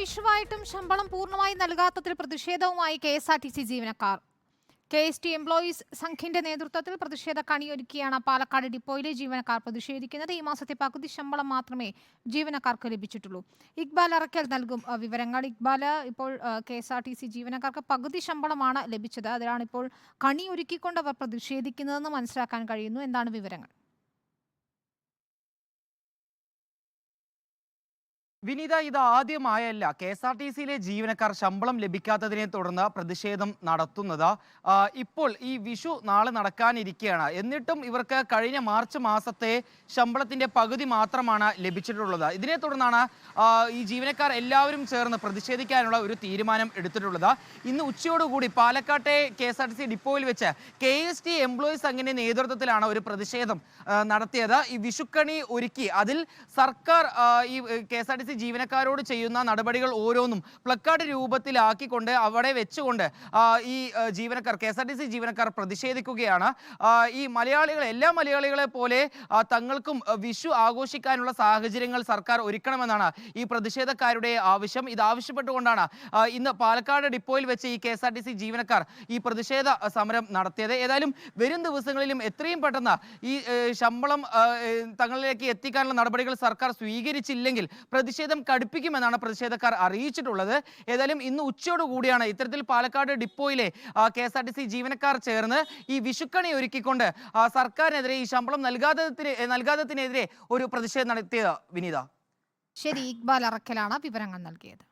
വിഷുവായിട്ടും ശമ്പളം പൂർണമായി നൽകാത്തതിൽ പ്രതിഷേധവുമായി K S R T C ജീവനക്കാർ. കെ എസ് ടി എംപ്ലോയീസ് സംഘിന്റെ നേതൃത്വത്തിൽ പ്രതിഷേധ കണിയൊരുക്കിയാണ് പാലക്കാട് ഡിപ്പോയിലെ ജീവനക്കാർ പ്രതിഷേധിക്കുന്നത്. ഈ മാസത്തെ പകുതി ശമ്പളം മാത്രമേ ജീവനക്കാർക്ക് ലഭിച്ചിട്ടുള്ളൂ. ഇക്ബാൽ അറക്കൽ നൽകും വിവരങ്ങൾ. ഇക്ബാൽ ഇപ്പോൾ K S R T C ജീവനക്കാർക്ക് പകുതി ശമ്പളമാണ് ലഭിച്ചത്. അതിലാണ് ഇപ്പോൾ കണിയൊരുക്കിക്കൊണ്ട് അവർ പ്രതിഷേധിക്കുന്നതെന്ന് മനസ്സിലാക്കാൻ കഴിയുന്നു. എന്താണ് വിവരങ്ങൾ? വിനീത ഇത് ആദ്യമായല്ല. കെ എസ് ആർ ടി സിയിലെ ജീവനക്കാർ ശമ്പളം ലഭിക്കാത്തതിനെ തുടർന്ന് പ്രതിഷേധം നടത്തുന്നത്. ഇപ്പോൾ ഈ വിഷു നാളെ നടക്കാനിരിക്കുകയാണ്. എന്നിട്ടും ഇവർക്ക് കഴിഞ്ഞ മാർച്ച് മാസത്തെ ശമ്പളത്തിന്റെ പകുതി മാത്രമാണ് ലഭിച്ചിട്ടുള്ളത്. ഇതിനെ തുടർന്നാണ് ഈ ജീവനക്കാർ എല്ലാവരും ചേർന്ന് പ്രതിഷേധിക്കാനുള്ള ഒരു തീരുമാനം എടുത്തിട്ടുള്ളത്. ഇന്ന് ഉച്ചയോടുകൂടി പാലക്കാട്ടെ K S R T C ഡിപ്പോയിൽ വെച്ച് കെ എസ് ടി എംപ്ലോയീസ് സംഘിന്റെ നേതൃത്വത്തിലാണ് ഒരു പ്രതിഷേധം നടത്തിയത്. ഈ വിഷുക്കണി ഒരുക്കി അതിൽ സർക്കാർ ഈ K S R T C ജീവനക്കാരോട് ചെയ്യുന്ന നടപടികൾ ഓരോന്നും പ്ലക്കാർഡ് രൂപത്തിലാക്കിക്കൊണ്ട് അവിടെ വെച്ചുകൊണ്ട് ഈ ജീവനക്കാർ K S R T C ജീവനക്കാർ പ്രതിഷേധിക്കുകയാണ്. ഈ മലയാളികൾ എല്ലാ മലയാളികളെ പോലെ തങ്ങൾക്കും വിഷു ആഘോഷിക്കാനുള്ള സാഹചര്യങ്ങൾ സർക്കാർ ഒരുക്കണമെന്നാണ് ഈ പ്രതിഷേധക്കാരുടെ ആവശ്യം. ഇത് ആവശ്യപ്പെട്ടുകൊണ്ടാണ് ഇന്ന് പാലക്കാട് ഡിപ്പോയിൽ വെച്ച് ഈ K S R T C ജീവനക്കാർ ഈ പ്രതിഷേധ സമരം നടത്തിയത്. ഏതായാലും വരും ദിവസങ്ങളിലും എത്രയും പെട്ടെന്ന് ഈ ശമ്പളം തങ്ങളിലേക്ക് എത്തിക്കാനുള്ള നടപടികൾ സർക്കാർ സ്വീകരിച്ചില്ലെങ്കിൽ പ്രതിഷേധം കടുപ്പിക്കുമെന്നാണ് പ്രതിഷേധക്കാർ അറിയിച്ചിട്ടുള്ളത്. ഏതായാലും ഇന്ന് ഉച്ചയോടുകൂടിയാണ് ഇത്തരത്തിൽ Palakkad ഡിപ്പോയിലെ K S R T C ജീവനക്കാർ ചേർന്ന് ഈ വിഷുക്കണി ഒരുക്കിക്കൊണ്ട് സർക്കാരിനെതിരെ ഈ ശമ്പളം നൽകാത്തതിന് നൽകാത്തതിനെതിരെ ഒരു പ്രതിഷേധം നടത്തിയത് വിനീത. ശരി ഇക്ബാൽ അറക്കലാണ് വിവരങ്ങൾ നൽകിയത്.